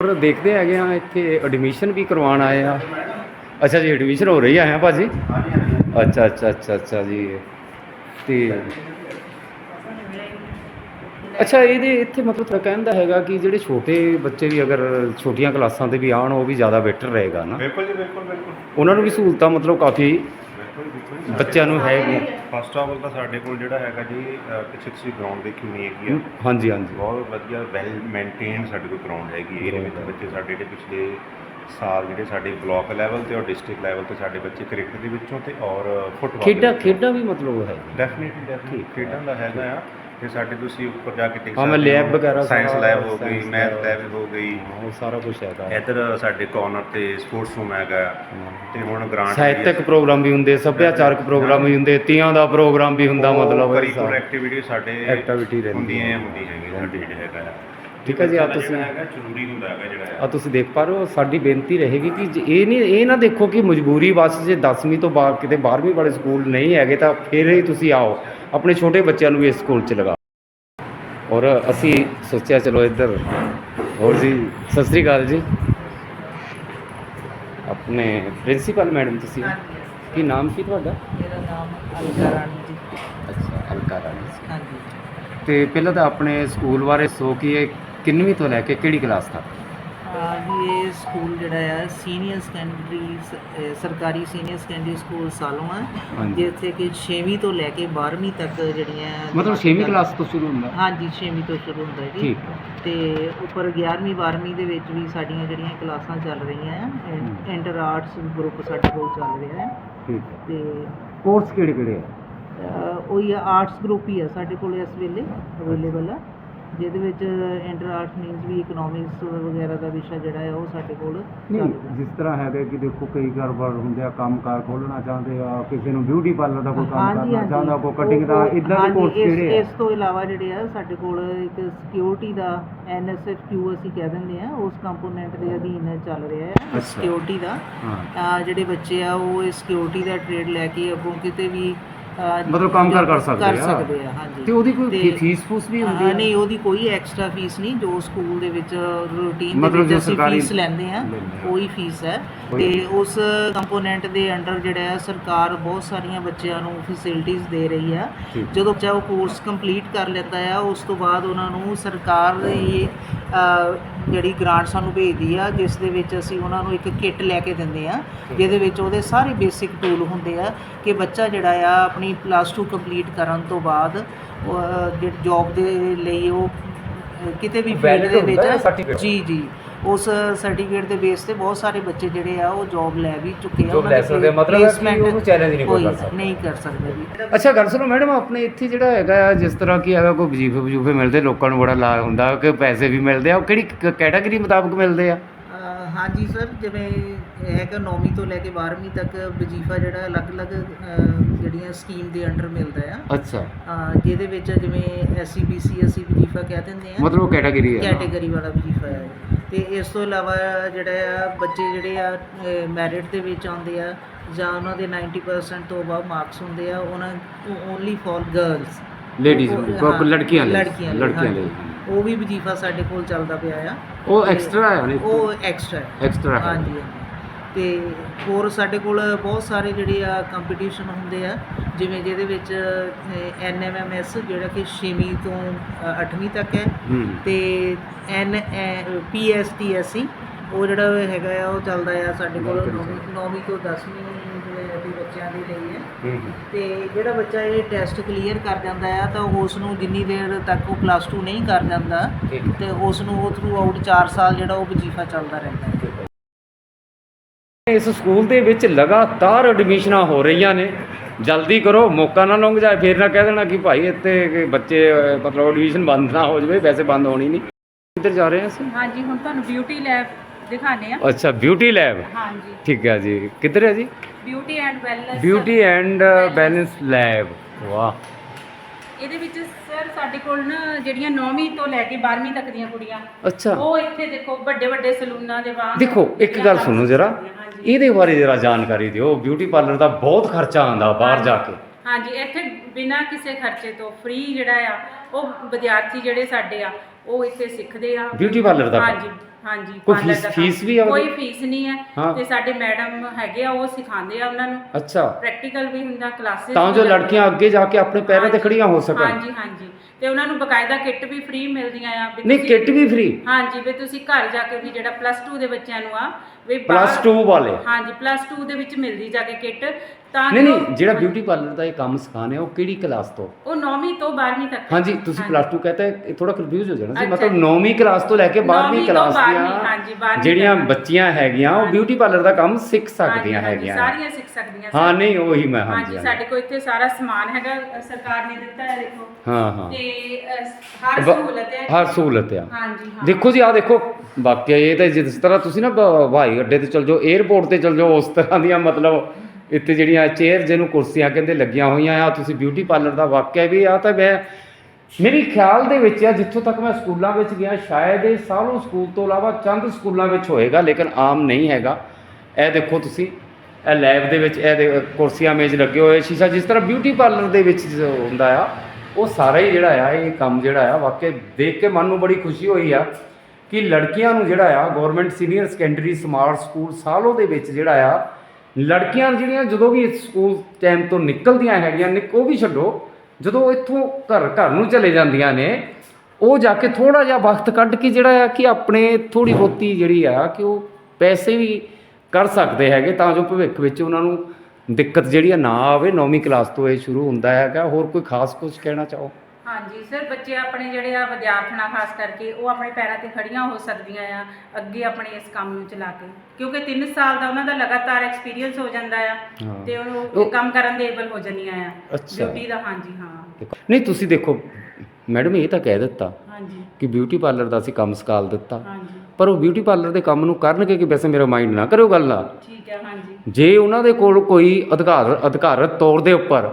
ਪਰ ਦੇਖਦੇ ਹੈਗੇ ਆ ਇੱਥੇ ਐਡਮਿਸ਼ਨ ਵੀ ਕਰਵਾਉਣ ਆਏ ਆ। ਅੱਛਾ ਜੀ ਐਡਮਿਸ਼ਨ ਹੋ ਰਹੀ ਆ ਹੈ ਭਾਜੀ? ਅੱਛਾ ਅੱਛਾ ਅੱਛਾ ਅੱਛਾ ਜੀ। ਤੇ ਅੱਛਾ ਇਹਦੇ ਇੱਥੇ ਮਤਲਬ ਤਾਂ ਕਹਿੰਦਾ ਹੈਗਾ ਕਿ ਜਿਹੜੇ ਛੋਟੇ ਬੱਚੇ ਵੀ ਅਗਰ ਛੋਟੀਆਂ ਕਲਾਸਾਂ ਤੇ ਵੀ ਆਉਣ ਉਹ ਵੀ ਜ਼ਿਆਦਾ ਬੈਟਰ ਰਹੇਗਾ ਨਾ। ਬਿਲਕੁਲ ਜੀ ਬਿਲਕੁਲ ਬਿਲਕੁਲ। ਉਹਨਾਂ ਨੂੰ ਵੀ ਸਹੂਲਤਾਂ ਮਤਲਬ ਕਾਫੀ ਬੱਚਿਆਂ ਨੂੰ ਹੈਗੀ ਫਸਟ ਆਫ ਆਲ ਤਾਂ ਸਾਡੇ ਕੋਲ ਜਿਹੜਾ ਹੈਗਾ ਜੀ ਪਿੱਛੇ ਤੁਸੀਂ ਗਰਾਊਂਡ ਦੇਖੀ ਹੋਣੀ ਹੈਗੀ ਆ। ਹਾਂਜੀ ਹਾਂਜੀ। ਬਹੁਤ ਵਧੀਆ ਵੈਲ ਮੇਨਟੇਨਡ ਸਾਡੇ ਕੋਲ ਗਰਾਊਂਡ ਹੈਗੀ ਇਹਦੇ ਵਿੱਚ ਬੱਚੇ ਸਾਡੇ ਜਿਹੜੇ ਪਿਛਲੇ ਸਾਲ ਜਿਹੜੇ ਸਾਡੇ ਬਲਾਕ ਲੈਵਲ ਤੇ ਔਰ ਡਿਸਟ੍ਰਿਕਟ ਲੈਵਲ ਤੇ ਸਾਡੇ ਬੱਚੇ ਕ੍ਰਿਕਟ ਦੇ ਵਿੱਚੋਂ ਤੇ ਔਰ ਫੁੱਟਬਾਲ ਖੇਡਾਂ ਖੇਡਾਂ ਵੀ ਮਤਲਬ ਹੈ ਡੈਫੀਨਿਟਲੀ ਡੈਫੀਨਿਟਲੀ ਖੇਡਾਂ ਦਾ ਹੈਗਾ ਆ। ਤੇ ਸਾਡੇ ਤੁਸੀਂ ਉੱਪਰ ਜਾ ਕੇ ਦੇਖ ਹਾਂ, ਮੈਂ lab। ਵਗੈਰਾ ਸਾਇੰਸ ਸਾਰਾ, ਲੈਬ ਹੋ ਗਈ science ਮੈਥ lab। ਲੈਬ ਹੋ ਗਈ ਉਹ ਸਾਰਾ ਕੁਝ ਹੈਗਾ ਇੱਧਰ ਸਾਡੇ ਕਾਰਨਰ ਤੇ ਸਪੋਰਟਸ ਰੂਮ ਹੈਗਾ ਤੇ ਹੁਣ ਗ੍ਰਾਂਟ ਸਾਹਿਤਕ ਪ੍ਰੋਗਰਾਮ ਵੀ ਹੁੰਦੇ ਸੱਭਿਆਚਾਰਕ ਪ੍ਰੋਗਰਾਮ ਵੀ ਹੁੰਦੇ ਤੀਆਂ ਦਾ ਪ੍ਰੋਗਰਾਮ ਵੀ ਹੁੰਦਾ ਮਤਲਬ ਕਰੀਕੁਲਰ ਐਕਟੀਵਿਟੀ ਸਾਡੇ Activity ਰਹਿੰਦੀ ਹੁੰਦੀਆਂ ਹੈ। ਹੁੰਦੀ ਹੈਗੀ ਸਾਡੇ ਜਿਹੜੇ ਹੈਗਾ। ਠੀਕ ਹੈ ਜੀ, ਆ ਤੁਸੀਂ- ਜ਼ਰੂਰੀ ਹੁੰਦਾ ਹੈਗਾ ਜਿਹੜਾ ਆ ਤੁਸੀਂ ਦੇਖ ਪਾ ਰਹੇ ਹੋ ਸਾਡੀ ਬੇਨਤੀ ਰਹੇਗੀ ਕਿ ਜੇ ਇਹ ਨਹੀਂ ਇਹ ਨਾ ਦੇਖੋ ਕਿ ਮਜਬੂਰੀ ਬਸ ਜੇ 10ਵੀਂ ਤੋਂ ਬਾਅਦ ਕਿਤੇ 12ਵੀਂ ਵਾਲੇ ਸਕੂਲ ਨਹੀਂ ਹੈਗੇ ਤਾਂ ਫਿਰ ਹੀ ਤੁਸੀਂ ਆਓ ਆਪਣੇ ਛੋਟੇ ਬੱਚਿਆਂ ਨੂੰ ਵੀ ਇਸ ਸਕੂਲ 'ਚ ਲਗਾਓ ਔਰ ਅਸੀਂ ਸੋਚਿਆ ਚਲੋ ਇੱਧਰ ਹੋਰ ਜੀ ਸਤਿ ਸ੍ਰੀ ਅਕਾਲ ਜੀ। ਆਪਣੇ ਪ੍ਰਿੰਸੀਪਲ ਮੈਡਮ ਤੁਸੀਂ ਕੀ ਨਾਮ ਕੀ ਤੁਹਾਡਾ? ਮੇਰਾ ਨਾਮ ਅਲਕਾ ਰਾਣੀ ਜੀ। ਅੱਛਾ ਅਲਕਾ ਰਾਣੀ। ਹਾਂਜੀ। ਤੇ ਪਹਿਲਾਂ ਤਾਂ ਆਪਣੇ ਸਕੂਲ ਬਾਰੇ ਸੋ ਕਿ ਇਹ ਕਿੰਨਵੀਂ ਤੋਂ ਲੈ ਕੇ ਕਿਹੜੀ ਕਲਾਸ ਤੱਕ? ਆ ਇਹ ਸਕੂਲ ਜਿਹੜਾ ਆ ਸੀਨੀਅਰ ਸੈਕੰਡਰੀ ਸ- ਸਰਕਾਰੀ ਸੀਨੀਅਰ ਸੈਕੰਡਰੀ ਸਕੂਲ ਸਾਲੋਂ ਹੈ ਹਾਂਜੀ। ਜਿੱਥੇ ਕਿ 6ਵੀਂ ਤੋਂ ਲੈ ਕੇ 12ਵੀਂ ਤੱਕ ਜਿਹੜੀਆਂ ਮਤਲਬ 6ਵੀਂ ਕਲਾਸ ਤੋਂ ਸ਼ੁਰੂ ਹੁੰਦਾ? ਹਾਂਜੀ 6ਵੀਂ ਤੋਂ ਸ਼ੁਰੂ ਹੁੰਦਾ ਹੈ ਜੀ। ਠੀਕ ਹੈ। ਤੇ ਉੱਪਰ 11ਵੀਂ 12ਵੀਂ ਦੇ ਵਿੱਚ ਵੀ ਸਾਡੀਆਂ ਜਿਹੜੀਆਂ ਕਲਾਸਾਂ ਚੱਲ ਰਹੀਆਂ ਆ ਹਮ। ਇੰਟਰ ਆਰਟਸ ਗਰੁੱਪ ਸਾਡੇ ਕੋਲ ਚੱਲ ਰਿਹਾ ਹੈ ਠੀਕ ਹੈ। ਤੇ ਕੋਰਸ ਕਿਹੜੇ ਕਿਹੜੇ ਆ? ਅਹ ਉਹੀ ਆਰਟਸ ਗਰੁੱਪ ਹੀ ਆ ਸਾਡੇ ਕੋਲ ਇਸ ਵੇਲੇ ਅਵੇਲੇਬਲ ਆ। ਜਿਹਦੇ ਵਿੱਚ ਇੰਟਰ ਆਰਟਸ ਮੀਨਸ ਵੀ ਇਕਨੋਮਿਕਸ ਵਗੈਰਾ ਦਾ ਵਿਸ਼ਾ ਜਿਹੜਾ ਹੈ ਉਹ ਸਾਡੇ ਕੋਲ ਨਹੀਂ ਜਿਸ ਤਰ੍ਹਾਂ ਹੈਗਾ ਕਿ ਦੇਖੋ ਕਈ ਕਾਰੋਬਾਰ ਹੁੰਦੇ ਆ ਕੰਮਕਾਰ ਖੋਲਣਾ ਚਾਹੁੰਦੇ ਆ ਕਿਸੇ ਨੂੰ ਬਿਊਟੀ ਪਾਰਲਰ ਦਾ ਕੋਈ ਕੰਮ ਹਾਂਜੀ, ਕਰਨਾ ਹਾਂਜੀ। ਚਾਹੁੰਦਾ ਕੋਈ ਕਟਿੰਗ ਦਾ ਉਹ- ਇਦਾਂ ਦੇ ਹਾਂਜੀ, ਕੋਰਸ ਇਸ- ਕਿਹੜੇ ਆ ਇਸ ਤੋਂ ਇਲਾਵਾ ਜਿਹੜੇ ਆ ਸਾਡੇ ਕੋਲ ਇੱਕ ਸਿਕਿਉਰਿਟੀ ਦਾ ਐਨਐਸਐਫਕਿਊ ਅਸੀਂ ਕਹਿ ਦਿੰਦੇ ਆ ਉਸ ਕੰਪੋਨੈਂਟ ਦੇ ਅਧੀਨ ਚੱਲ ਰਿਹਾ ਹੈ ਅੱਛਾ। ਸਿਕਿਉਰਿਟੀ ਦਾ ਹਾਂ ਜਿਹੜੇ ਬੱਚੇ ਆ ਉਹ ਇਸ ਸਿਕਿਉਰਿਟੀ ਦਾ ਟ੍ਰੇਡ ਲੈ ਕੇ ਅੱਗੋਂ ਕਿਤੇ ਵੀ ਅਹ, ਮਤਲਬ ਕੰਮਕਾਰ ਕਰ ਸਕਦੇ ਕਰ ਆ। ਸਕਦੇ ਆ ਹਾਂਜੀ ਤੇ ਉਹਦੀ ਕੋਈ ਤੇ- ਫੀਸ ਫੂਸ ਵੀ ਹੁੰਦੀ ਹਾਂ, ਹੈ ਨਹੀਂ ਉਹਦੀ ਕੋਈ ਐਕਸਟਰਾ ਫੀਸ ਨਹੀਂ ਜੋ ਸਕੂਲ ਦੇ ਵਿੱਚ ਰੂਟੀਨ ਦੇ ਮਤਲਬ ਵਿੱਚ ਜੋ ਅਸੀਂ ਸਰਕਾਰੀ ਫੀਸ ਲੈਂਦੇ ਆ ਲੈਂਦੇ ਆ। ਉਹੀ ਫੀਸ ਹੈ ਉਹੀ ਤੇ ਉਸ ਕੰਪੋਨੈਂਟ ਦੇ ਅੰਡਰ ਜਿਹੜਾ ਹੈ ਸਰਕਾਰ ਬਹੁਤ ਸਾਰੀਆਂ ਬੱਚਿਆਂ ਨੂੰ ਫੈਸਿਲਿਟੀਆਂ ਦੇ ਰਹੀ ਆ ਠੀਕ। ਜਦੋਂ ਬੱਚਾ ਉਹ ਕੋਰਸ ਕੰਪਲੀਟ ਕਰ ਲੈਂਦਾ ਆ ਉਸ ਤੋਂ ਬਾਅਦ ਉਹਨਾਂ ਨੂੰ ਸਰਕਾਰ ਦੀ ਅਹ, ਜਿਹੜੀ ਗ੍ਰਾਂਟ ਸਾਨੂੰ ਭੇਜਦੀ ਆ ਜਿਸ ਦੇ ਵਿੱਚ ਅਸੀਂ ਉਹਨਾਂ ਨੂੰ ਇੱਕ ਕਿੱਟ ਲੈ ਕੇ ਦਿੰਦੇ ਆ ਜਿਹਦੇ ਵਿੱਚ ਉਹਦੇ ਸਾਰੇ ਬੇਸਿਕ ਟੂਲ ਹੁੰਦੇ ਆ ਕਿ ਬੱਚਾ ਜਿਹੜਾ ਆ ਆਪਣੀ ਪਲੱਸ 2 ਕੰਪਲੀਟ ਕਰਨ ਤੋਂ ਬਾਅਦ ਜਿਹੜੀ ਜੌਬ ਦੇ ਲਈ ਉਹ ਕਿਤੇ ਵੀ ਫੀਲਡ ਦੇ ਵਿੱਚ? ਜੀ ਜੀ ਉਸ ਸਰਟੀਫਿਕੇਟ ਦੇ ਬੇਸ ਤੇ ਬਹੁਤ ਸਾਰੇ ਬੱਚੇ ਜਿਹੜੇ ਆ ਉਹ ਜੌਬ ਲੈ ਵੀ ਚੁੱਕੇ ਆ Job ਲੈ ਸਕਦੇ ਆ, ਮਤਲਬ ਹੈ ਕਿ placement ਉਹਨੂੰ challenge ਨਹੀਂ ਕੋਈ ਕਰ ਸਕਦਾ। ਨਹੀਂ ਕਰ ਸਕਦੇ ਜੀ। ਅੱਛਾ ਗੱਲ ਸੁਣੋ ਮੈਡਮ ਆਪਣੇ ਇੱਥੇ ਜਿਹੜਾ ਹੈਗਾ ਆ ਜਿਸ ਤਰ੍ਹਾਂ ਕੀ ਹੈਗਾ ਕੋਈ ਵਜੀਫੇ ਵਜੂਫੇ ਮਿਲਦੇ ਲੋਕਾਂ ਨੂੰ ਬੜਾ ਲਾਭ ਹੁੰਦਾ ਕਿ ਪੈਸੇ ਵੀ ਮਿਲਦੇ ਆ। ਉਹ ਕਿਹੜੀ ਕੈਟਾਗਰੀ ਮੁਤਾਬਕ ਮਿਲਦੇ ਆ? ਅਹ ਹਾਂਜੀ ਸਰ ਜਿਵੇਂ ਹੈਗਾ 9ਵੀਂ ਤੋਂ ਲੈ ਕੇ 12ਵੀਂ ਤੱਕ ਵਜ਼ੀਫਾ ਜਿਹੜਾ ਅਲੱਗ-ਅਲੱਗ ਜਿਹੜੀਆਂ ਸਕੀਮ ਦੇ ਅੰਡਰ ਮਿਲਦਾ ਆ। ਅੱਛਾ। ਜਿਹਦੇ ਵਿੱਚ ਜਿਵੇਂ ਐਸਸੀਬੀਸੀ ਅਸੀਂ ਵਜ਼ੀਫਾ ਕਹਿ ਦਿੰਦੇ ਆ। ਮਤਲਬ ਕੈਟਾਗਰੀ ਹੈ ਕੈਟਾਗਰੀ ਵਾਲਾ ਵਜ਼ੀਫਾ ਹੈ ਤੇ ਇਸ ਤੋਂ ਇਲਾਵਾ ਜਿਹੜਾ ਆ ਬੱਚੇ ਜਿਹੜੇ ਆ ਮੈਰਿਟ ਦੇ ਵਿੱਚ ਆਉਂਦੇ ਆ ਜਾਂ ਉਹਨਾਂ ਦੇ 90% ਤੋਂ ਅਬਵ ਮਾਰਕਸ ਹੁੰਦੇ ਆ ਉਹਨਾਂ ਓਨਲੀ ਫॉर ਗਰਲਸ ਲੇਡੀਜ਼ ਲੜਕੀਆਂ ਲਈ। ਲੜਕੀਆਂ ਲਈ, ਲੜਕੀਆਂ। ਲਈ। ਉਹ ਵੀ ਵਜ਼ੀਫਾ ਸਾਡੇ ਕੋਲ ਚੱਲਦਾ ਪਿਆ ਆ। ਉਹ ਐਕਸਟਰਾ ਹੈ ਉਹ ਐਕਸਟਰਾ ਐਕਸਟਰਾ ਹਾਂਜੀ। ਹਾਂਜੀ ਤੇ ਹੋਰ ਸਾਡੇ ਕੋਲ ਬਹੁਤ ਸਾਰੇ ਜਿਹੜੇ ਆ ਕੰਪੀਟੀਸ਼ਨ ਹੁੰਦੇ ਆ ਜਿਵੇਂ ਜਿਹਦੇ ਵਿੱਚ ਐਨਐਮਐਮਐਸ ਜਿਹੜਾ ਕਿ 6ਵੀਂ ਤੋਂ 8ਵੀਂ ਤੱਕ ਹੈ ਤੇ ਐਨ ਪੀਐਸਟੀਐਸਸੀ ਉਹ ਜਿਹੜਾ ਹੈਗਾ ਆ ਉਹ ਚੱਲਦਾ ਆ ਸਾਡੇ ਕੋਲ 9ਵੀਂ ਤੋਂ 10ਵੀਂ ਦੇ ਬੱਚਿਆਂ ਦੇ ਲਈ ਹੈ। ਤੇ ਜਿਹੜਾ ਬੱਚਾ ਇਹ ਟੈਸਟ ਕਲੀਅਰ ਕਰ ਜਾਂਦਾ ਆ ਤਾਂ ਉਸ ਨੂੰ ਜਿੰਨੀ ਦੇਰ ਤੱਕ ਉਹ ਪਲੱਸ 2 ਨਹੀਂ ਕਰ ਜਾਂਦਾ ਤੇ ਉਸ ਨੂੰ ਉਹ ਥਰੂ ਆਊਟ 4 ਸਾਲ ਜਿਹੜਾ ਉਹ ਵਜ਼ੀਫਾ ਚੱਲਦਾ ਰਹਿੰਦਾ ਹੈ। ਇਸ ਸਕੂਲ ਦੇ ਵਿੱਚ ਲਗਾਤਾਰ ਐਡਮਿਸ਼ਨਾਂ ਹੋ ਰਹੀਆਂ ਨੇ। ਜਲਦੀ ਕਰੋ ਮੌਕਾ ਨਾ ਲੰਘ ਜਾਏ ਫੇਰ ਨਾ ਕਹਿ ਦੇਣਾ ਕਿ ਭਾਈ ਇੱਥੇ ਬੱਚੇ ਮਤਲਬ ਐਡਮਿਸ਼ਨ ਬੰਦ ਨਾ ਹੋ ਜਾਵੇ ਵੈਸੇ ਬੰਦ ਹੋਣੀ ਨਹੀਂ। ਕਿੱਧਰ ਜਾ ਰਹੇ ਹਾਂ ਅਸੀਂ? ਹਾਂਜੀ ਹੁਣ ਤੁਹਾਨੂੰ ਬਿਊਟੀ ਲੈਬ ਦਿਖਾਣੇ ਆ। ਅੱਛਾ ਬਿਊਟੀ ਲੈਬ ਹਾਂਜੀ। ਠੀਕ ਹੈ ਜੀ। ਕਿੱਧਰ ਹੈ ਜੀ? Beauty and wellness beauty and balance lab ਵਾਹ। ਇਹਦੇ ਵਿੱਚ ਸਰ ਸਾਡੇ ਕੋਲ ਨਾ ਜਿਹੜੀਆਂ 9ਵੀਂ ਤੋਂ ਲੈ ਕੇ 12ਵੀਂ ਤੱਕ ਦੀਆਂ ਕੁੜੀਆਂ ਅੱਛਾ। ਉਹ ਇੱਥੇ ਦੇਖੋ ਵੱਡੇ ਵੱਡੇ ਸਲੂਨਾਂ ਦੇ ਵਾਂਗ ਦੇਖੋ ਇੱਕ ਗੱਲ ਸੁਣੋ ਜਰਾ। ਇਹਦੇ ਬਾਰੇ ਜਰਾ ਜਾਣਕਾਰੀ ਦਿਓ। ਬਿਊਟੀ ਪਾਰਲਰ ਦਾ ਬਹੁਤ ਖਰਚਾ ਆਉਂਦਾ ਬਾਹਰ ਜਾ ਕੇ। ਹਾਂਜੀ ਇੱਥੇ ਬਿਨਾਂ ਕਿਸੇ ਖਰਚੇ ਤੋਂ ਫ੍ਰੀ ਜਿਹੜਾ ਆ ਉਹ ਵਿਦਿਆਰਥੀ ਜਿਹੜੇ ਸਾਡੇ ਆ ਉਹ ਇੱਥੇ ਸਿੱਖਦੇ ਆ। Beauty parlor ਦਾ? ਹਾਂਜੀ। ਹਾਂਜੀ ਕੋਈ parlor ਫੀਸ- ਦਾ ਕੰਮ। ਫੀਸ ਵੀ ਆ ਉਹਦੀ? ਕੋਈ ਫੀਸ ਨਹੀਂ ਹੈ ਹਾਂ। ਤੇ ਸਾਡੇ ਮੈਡਮ ਹੈਗੇ ਆ ਉਹ ਸਿਖਾਉਂਦੇ ਆ ਉਹਨਾਂ ਨੂੰ। ਅੱਛਾ। ਪ੍ਰੈਕਟੀਕਲ ਵੀ ਹੁੰਦਾ ਕਲਾਸਿਸ ਤਾਂ ਜੋ ਲੜਕੀਆਂ ਅੱਗੇ ਜਾ ਕੇ ਆਪਣੇ ਪੈਰਾਂ ਤੇ ਖੜੀਆਂ ਹੋ ਸਕਣ। ਹਾਂਜੀ ਹਾਂਜੀ। ਤੇ ਉਹਨਾਂ ਨੂੰ ਬਕਾਇਦਾ ਕਿੱਟ ਵੀ ਫ੍ਰੀ ਮਿਲਦੀਆਂ ਆ ਵੀ ਨਹੀਂ ਤੁਸੀਂ- ਕਿੱਟ ਵੀ ਫ੍ਰੀ। ਹਾਂਜੀ ਵੀ ਤੁਸੀਂ ਘਰ ਜਾ ਕੇ ਵੀ ਜਿਹੜਾ ਪਲੱਸ 2 ਦੇ ਬੱਚਿਆਂ ਨੂੰ ਆ ਵੀ ਪਲੱਸ ਬਾਹਰ- 2 ਵਾਲੇ। ਹਾਂਜੀ ਪਲੱਸ 2 ਦੇ ਵਿੱਚ ਮਿਲਦੀ ਜਾ ਕੇ ਕਿੱਟ। ਤਾਂ ਨਹੀਂ ਜੋ- ਨਹੀਂ ਜਿਹੜਾ ਬਿਊਟੀ ਪਾਰਲਰ ਦਾ ਇਹ ਕੰਮ ਸਿਖਾਣੇ ਉਹ ਕਿਹੜੀ ਕਲਾਸ ਤੋਂ ਉਹ 9ਵੀਂ ਤੋਂ 12ਵੀਂ ਤੱਕ ਹਾਂਜੀ ਤੁਸੀਂ। ਪਲੱਸ 2 ਕਹਤੇ ਇਹ ਥੋੜਾ ਕਨਫਿਊਜ਼ ਹੋ ਜਾਣਾ ਸੀ ਅੱਛਾ ਮਤਲਬ ਜੀ। 9ਵੀਂ ਕਲਾਸ ਤੋਂ ਲੈ ਕੇ 12ਵੀਂ ਨੌਵੀਂ ਤੋਂ ਕਲਾਸ ਬਾਰ੍ਹਵੀਂ, ਦੀਆਂ ਹਾਂਜੀ, ਬਾਰ੍ਹਵੀਂ ਜਿਹੜੀਆਂ ਤੱਕ। ਬੱਚੀਆਂ ਹੈਗੀਆਂ ਉਹ। ਬਿਊਟੀ ਪਾਰਲਰ ਦਾ ਕੰਮ ਸਿੱਖ ਸਕਦੀਆਂ ਹਾਂਜੀ, ਹੈਗੀਆਂ ਸਾਰੀਆਂ ਸਿੱਖ ਸਕਦੀਆਂ ਹਾਂ ਸਰ। ਨਹੀਂ ਉਹੀ ਮੈਂ ਹਾਂਜੀ ਹਾਂਜੀ ਸਾਡੇ ਕੋਲ ਇੱਥੇ ਸਾਰਾ ਸਮਾਨ ਹੈਗਾ ਅ, ਸਰਕਾਰ ਨੇ ਦਿੱਤਾ ਹੈ ਦੇਖੋ ਹਾਂ ਹਾਂ ਤੇ ਅ, ਹਰ ਬ- ਸਹੂਲਤ ਹੈ ਹਰ ਸਹੂਲਤ ਆ ਹਾਂਜੀ ਹਾਂ ਦੇਖੋ ਜੀ ਆ ਦੇਖੋ ਵਾਕਿਆ ਇਹ ਤਾਂ ਜਿਸ ਤਰ੍ਹਾਂ ਤੁਸੀਂ ਨਾ ਬ- ਹਵਾਈ ਅੱਡੇ ਤੇ ਚਲ ਜਾਓ 에ਅਰਪੋਰਟ ਤੇ ਚਲ ਜਾਓ ਉਸ ਤਰ੍ਹਾਂ ਦੀਆਂ ਮਤਲਬ ਇੱਥੇ ਜਿਹੜੀਆਂ ਚੇਅਰ ਜਿਹਨੂੰ ਕੁਰਸੀਆਂ ਕਹਿੰਦੇ ਲੱਗੀਆਂ ਹੋਈਆਂ ਆ, ਤੁਸੀਂ ਬਿਊਟੀ ਪਾਰਲਰ ਦਾ ਵਾਕਿਆ ਵੀ ਆ ਤਾਂ ਮੈਂ, ਮੇਰੀ ਖਿਆਲ ਦੇ ਵਿੱਚ ਆ, ਜਿੱਥੋਂ ਤੱਕ ਮੈਂ ਸਕੂਲਾਂ ਵਿੱਚ ਗਿਆ, ਸ਼ਾਇਦ ਇਹ ਸਾਲੋਂ ਸਕੂਲ ਤੋਂ ਇਲਾਵਾ ਚੰਦ ਸਕੂਲਾਂ ਵਿੱਚ ਹੋਏਗਾ, ਲੇਕਿਨ ਆਮ ਨਹੀਂ ਹੈਗਾ। ਇਹ ਦੇਖੋ ਤੁਸੀਂ, ਇਹ ਲੈਬ ਦੇ ਵਿੱਚ, ਇਹ ਦੇ- ਕੁਰਸੀਆਂ ਮੇਜ਼ ਲੱਗੇ ਹੋਏ, ਸ਼ੀਸ਼ਾ ਜਿਸ ਤਰ੍ਹਾਂ ਬਿਊਟੀ ਪਾਰਲਰ ਦੇ ਵਿੱਚ ਹੁੰਦਾ ਆ, ਉਹ ਸਾਰਾ ਹੀ ਜਿਹੜਾ ਆ, ਇਹ ਕੰਮ ਜਿਹੜਾ ਆ, ਵਾਕਿਆ ਦੇਖ ਕੇ ਮਨ ਨੂੰ ਬੜੀ ਖੁਸ਼ੀ ਹੋਈ ਆ ਕਿ ਲੜਕੀਆਂ ਨੂੰ ਜਿਹੜਾ ਆ government senior secondary smart school ਸਾਲੋਂ ਦੇ ਵਿੱਚ ਜਿਹੜਾ ਆ ਲੜਕੀਆਂ ਜਿਹੜੀਆਂ ਜਦੋਂ ਵੀ ਸਕੂਲ ਟਾਈਮ ਤੋਂ ਨਿਕਲਦੀਆਂ ਹੈਗੀਆਂ ਨਿਕ ਉਹ ਵੀ ਛੱਡੋ। ਜਦੋਂ ਇੱਥੋਂ ਘਰ ਘਰ ਨੂੰ ਚਲੇ ਜਾਂਦੀਆਂ ਨੇ, ਉਹ ਜਾ ਕੇ ਥੋੜਾ ਜਿਹਾ ਵਕਤ ਕੱਢ ਕੇ ਜਿਹੜਾ ਆ ਕਿ ਆਪਣੇ ਥੋੜੀ ਬਹੁਤੀ ਜਿਹੜੀ ਆ ਕਿ ਉਹ ਪੈਸੇ ਵੀ ਕਰ ਸਕਦੇ ਹੈਗੇ, ਤਾਂ ਜੋ ਭਵਿੱਖ ਵਿੱਚ ਉਹਨਾਂ ਨੂੰ ਦਿੱਕਤ ਜਿਹੜੀ ਆ ਨਾ ਆਵੇ। ਨੌਵੀਂ ਕਲਾਸ ਤੋਂ ਇਹ ਸ਼ੁਰੂ ਹੁੰਦਾ ਹੈਗਾ। ਹੋਰ ਕੋਈ ਖਾਸ ਕੁਝ ਕਹਿਣਾ ਚਾਹੋ? ਹਾਂਜੀ ਸਰ ਬੱਚੇ ਆਪਣੇ ਜਿਹੜੇ ਆ ਵਿਦਿਆਰਥਣਾਂ ਖਾਸ ਕਰਕੇ ਉਹ ਆਪਣੇ ਪੈਰਾਂ ਤੇ ਖੜੀਆਂ ਹੋ ਸਕਦੀਆਂ ਆ ਅੱਗੇ ਆਪਣੇ ਇਸ ਕੰਮ ਨੂੰ ਚਲਾ ਕੇ। ਕਿਉਂਕਿ 3 ਸਾਲ ਦਾ ਉਹਨਾਂ ਦਾ ਲਗਾਤਾਰ ਐਕਸਪੀਰੀਅੰਸ ਹੋ ਜਾਂਦਾ ਆ ਹਾਂ। ਤੇ ਉਹ ਉਹ- ਇਹ ਕੰਮ ਕਰਨ ਦੇ ਏਬਲ ਹੋ ਜਾਂਦੀਆਂ ਆ। ਅੱਛਾ। ਬਿਊਟੀ ਦਾ ਹਾਂਜੀ ਹਾਂ। ਦੇਖੋ ਨਹੀਂ ਤੁਸੀਂ ਦੇਖੋ ਮੈਡਮ ਇਹ ਤਾਂ ਕਹਿ ਦਿੱਤਾ ਹਾਂਜੀ। ਕਿ ਬਿਊਟੀ ਪਾਰਲਰ ਦਾ ਅਸੀਂ ਕੰਮ ਸਿਖਾਲ ਦਿੱਤਾ। ਹਾਂਜੀ। ਪਰ ਉਹ ਬਿਊਟੀ ਪਾਰਲਰ ਦੇ ਕੰਮ ਨੂੰ ਕਰਨਗੇ ਕਿ ਵੈਸੇ ਮੇਰਾ ਮਾਈਂਡ ਨਾ ਕਰਿਓ ਗੱਲ ਨਾਲ? ਠੀਕ ਹੈ ਹਾਂਜੀ। ਜੇ ਉਹਨਾਂ ਦੇ ਕੋਲ ਕੋਈ ਅਧਿਕਾਰ ਅਧਿਕਾਰਤ ਤੌਰ ਦੇ ਉੱਪਰ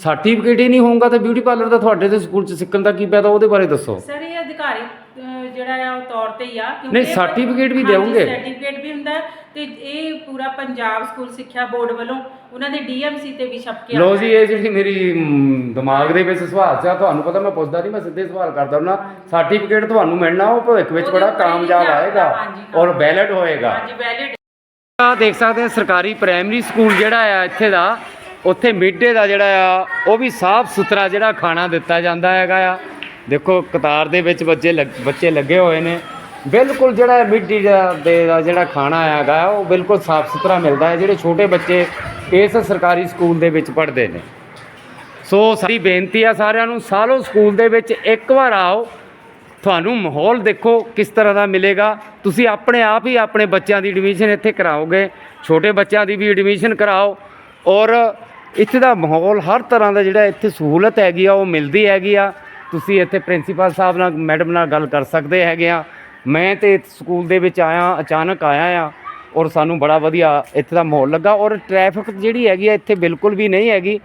ਸਰਟੀਫਿਕੇਟ ਹੀ ਨਹੀਂ ਹੋਊਗਾ ਤਾਂ ਬਿਊਟੀ ਪਾਰਲਰ ਦਾ ਤੁਹਾਡੇ ਦੇ ਸਕੂਲ 'ਚ ਸਿੱਖਣ ਦਾ ਕੀ ਫਾਇਦਾ ਉਹਦੇ ਬਾਰੇ ਦੱਸੋ ਸਰ ਇਹ ਅਧਿਕਾਰੀ ਅਹ, ਜਿਹੜਾ ਆ ਉਹ ਤੌਰ ਤੇ ਹੀ ਆ ਨਹੀਂ, certificate ਵੀ ਦੇਵੋਗੇ? ਸਰਟੀਫਿਕੇਟ ਵੀ ਹੁੰਦਾ ਹੈ ਤੇ ਇਹ ਪੂਰਾ ਪੰਜਾਬ ਸਕੂਲ ਸਿੱਖਿਆ ਬੋਰਡ ਵੱਲੋਂ ਉਹਨਾਂ ਦੇ ਡੀਐਮਸੀ ਤੇ ਵੀ ਛਪ ਕੇ ਲੋ ਆਉਂਦਾ ਜੀ ਹੈ। ਇਹ ਜਿਹੜੀ ਮੇਰੀ ਮ, ਦਿਮਾਗ ਦੇ ਵਿੱਚ ਸਵਾਲ ਸੀ ਤੁਹਾਨੂੰ ਪਤਾ ਮੈਂ ਪੁੱਛਦਾ ਨਹੀਂ ਮੈਂ ਸਿੱਧੇ ਸਵਾਲ ਕਰਦਾ ਹੁੰਦਾ ਸਰਟੀਫਿਕੇਟ ਤੁਹਾਨੂੰ ਮਿਲਣਾ ਉਹ ਭਵਿੱਖ ਵਿੱਚ ਉਹਦੇ ਬੜਾ ਉੱਪਰ ਹੀ ਕਾਮਯਾਬ ਲਿਖਿਆ ਆਏਗਾ ਹਾਂਜੀ, ਹਾਂ। ਔਰ ਵੈਲਿਡ ਹੋਏਗਾ ਹਾਂਜੀ ਵੈਲਿਡ ਆ ਦੇਖ ਸਕਦੇ ਆ ਸਰਕਾਰੀ ਪ੍ਰਾਇਮਰੀ ਸਕੂਲ ਜਿਹੜਾ ਆ ਇੱਥੇ ਦਾ ਉੱਥੇ ਮਿਡਡੇ ਦਾ ਜਿਹੜਾ ਆ, ਉਹ ਵੀ ਸਾਫ਼ ਸੁਥਰਾ ਜਿਹੜਾ ਖਾਣਾ ਦਿੱਤਾ ਜਾਂਦਾ ਹੈਗਾ ਆ। ਦੇਖੋ, ਕਤਾਰ ਦੇ ਵਿੱਚ ਬੱਚੇ ਲੱਗ- ਬੱਚੇ ਲੱਗੇ ਹੋਏ ਨੇ। ਬਿਲਕੁਲ ਜਿਹੜਾ ਮਿਡਡੇ ਦਾ ਦਾ ਜਿਹੜਾ ਖਾਣਾ ਹੈਗਾ, ਉਹ ਬਿਲਕੁਲ ਸਾਫ਼ ਸੁਥਰਾ ਮਿਲਦਾ ਹੈ। ਜਿਹੜੇ ਛੋਟੇ ਬੱਚੇ ਇਸ ਸਰਕਾਰੀ ਸਕੂਲ ਦੇ ਵਿੱਚ ਪੜ੍ਹਦੇ ਨੇ। ਸੋ ਸਾਡੀ ਬੇਨਤੀ ਆ ਸਾਰਿਆਂ ਨੂੰ ਸਾਲੋ ਸਕੂਲ ਦੇ ਵਿੱਚ ਇੱਕ ਵਾਰ ਆਓ। ਤੁਹਾਨੂੰ ਮਾਹੌਲ ਦੇਖੋ, ਕਿਸ ਤਰ੍ਹਾਂ ਦਾ ਮਿਲੇਗਾ। ਤੁਸੀਂ ਆਪਣੇ ਆਪ ਹੀ ਆਪਣੇ ਬੱਚਿਆਂ ਦੀ ਐਡਮਿਸ਼ਨ ਇੱਥੇ ਕਰਾਓਗੇ। ਛੋਟੇ ਬੱਚਿਆਂ ਦੀ ਵੀ ਐਡਮਿਸ਼ਨ ਕਰਾਓ। ਔਰ ਇੱਥੇ ਦਾ ਮਾਹੌਲ ਹਰ ਤਰ੍ਹਾਂ ਦਾ ਜਿਹੜਾ ਇੱਥੇ ਸਹੂਲਤ ਹੈਗੀ ਆ, ਉਹ ਮਿਲਦੀ ਹੈਗੀ ਆ। ਤੁਸੀਂ ਇੱਥੇ ਪ੍ਰਿੰਸੀਪਲ ਸਾਹਿਬ ਨਾਲ, ਮੈਡਮ ਨਾਲ ਗੱਲ ਕਰ ਸਕਦੇ ਹੈਗੇ ਆ। ਮੈਂ ਤੇ ਸਕੂਲ ਦੇ ਵਿੱਚ ਆਇਆ, ਅਚਾਨਕ ਆਇਆ ਆ ਔਰ ਸਾਨੂੰ ਬੜਾ ਵਧੀਆ ਇੱਥੇ ਦਾ ਮਾਹੌਲ ਲੱਗਾ। ਔਰ ਟ੍ਰੈਫਿਕ ਜਿਹੜੀ ਹੈਗੀ ਆ, ਇੱਥੇ ਬਿਲਕੁਲ ਵੀ ਨਹੀਂ ਹੈਗੀ।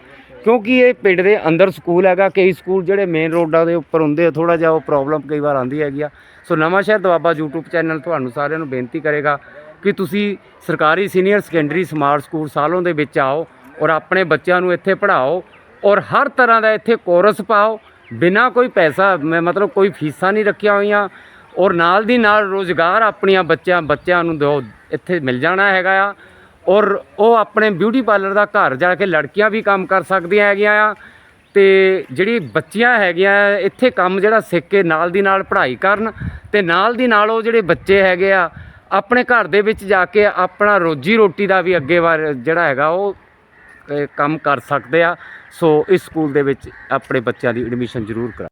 ਕਿਉਂਕਿ ਇਹ ਪਿੰਡ ਦੇ ਅੰਦਰ ਸਕੂਲ ਹੈਗਾ, ਕਈ ਸਕੂਲ ਜਿਹੜੇ ਮੇਨ ਰੋਡਾਂ ਦੇ ਉੱਪਰ ਹੁੰਦੇ ਆ ਥੋੜਾ ਜਿਹਾ ਉਹ ਪ੍ਰੋਬਲਮ ਕਈ ਵਾਰ ਆਉਂਦੀ ਹੈਗੀ ਆ। ਸੋ ਨਵਾਂ ਸ਼ਹਿਰ ਦਵਾਬਾ YouTube ਚੈਨਲ ਤੁਹਾਨੂੰ ਸਾਰਿਆਂ ਨੂੰ ਬੇਨਤੀ ਕਰੇਗਾ ਕਿ ਤੁਸੀਂ ਸਰਕਾਰੀ ਸੀਨੀਅਰ ਸੈਕੰਡਰੀ ਸਮਾਰਟ ਸਕੂਲ ਸਾਲੋਂ ਦੇ ਵਿੱਚ ਆਓ। ਔਰ ਆਪਣੇ ਬੱਚਿਆਂ ਨੂੰ ਇੱਥੇ ਪੜ੍ਹਾਓ ਔਰ ਹਰ ਤਰ੍ਹਾਂ ਦਾ ਇੱਥੇ ਕੋਰਸ ਪਾਓ। ਬਿਨਾਂ ਕੋਈ ਪੈਸਾ, ਮੈਂ ਮਤਲਬ ਕੋਈ ਫੀਸਾਂ ਨਹੀਂ ਰੱਖੀਆਂ ਹੋਈਆਂ। ਔਰ ਨਾਲ ਦੀ ਨਾਲ ਰੋਜ਼ਗਾਰ ਆਪਣੀਆਂ ਬੱਚਿਆਂ ਬੱਚਿਆਂ ਨੂੰ ਦੋ ਇੱਥੇ ਮਿਲ ਜਾਣਾ ਹੈਗਾ ਆ। ਔਰ ਉਹ ਆਪਣੇ ਬਿਊਟੀ ਪਾਰਲਰ ਦਾ ਘਰ ਜਾ ਕੇ ਲੜਕੀਆਂ ਵੀ ਕੰਮ ਕਰ ਸਕਦੀਆਂ ਹੈਗੀਆਂ ਆ। ਤੇ ਜਿਹੜੀ ਬੱਚੀਆਂ ਹੈਗੀਆਂ ਇੱਥੇ ਕੰਮ ਜਿਹੜਾ ਸਿੱਖ ਕੇ ਨਾਲ ਦੀ ਨਾਲ ਪੜ੍ਹਾਈ ਕਰਨ ਤੇ ਨਾਲ ਦੀ ਨਾਲ ਉਹ ਜਿਹੜੇ ਬੱਚੇ ਹੈਗੇ ਆ, ਆਪਣੇ ਘਰ ਦੇ ਵਿੱਚ ਜਾ ਕੇ ਆਪਣਾ ਰੋਜੀ ਰੋਟੀ ਦਾ ਵੀ ਅੱਗੇ ਵਾਰ ਜਿਹੜਾ ਹੈਗਾ ਉਹ ਕੰਮ ਕਰ ਸਕਦੇ ਆ। ਸੋ, ਇਸ ਸਕੂਲ ਦੇ ਵਿੱਚ ਆਪਣੇ ਬੱਚਿਆਂ ਦੀ ਐਡਮਿਸ਼ਨ ਜ਼ਰੂਰ ਕਰਾ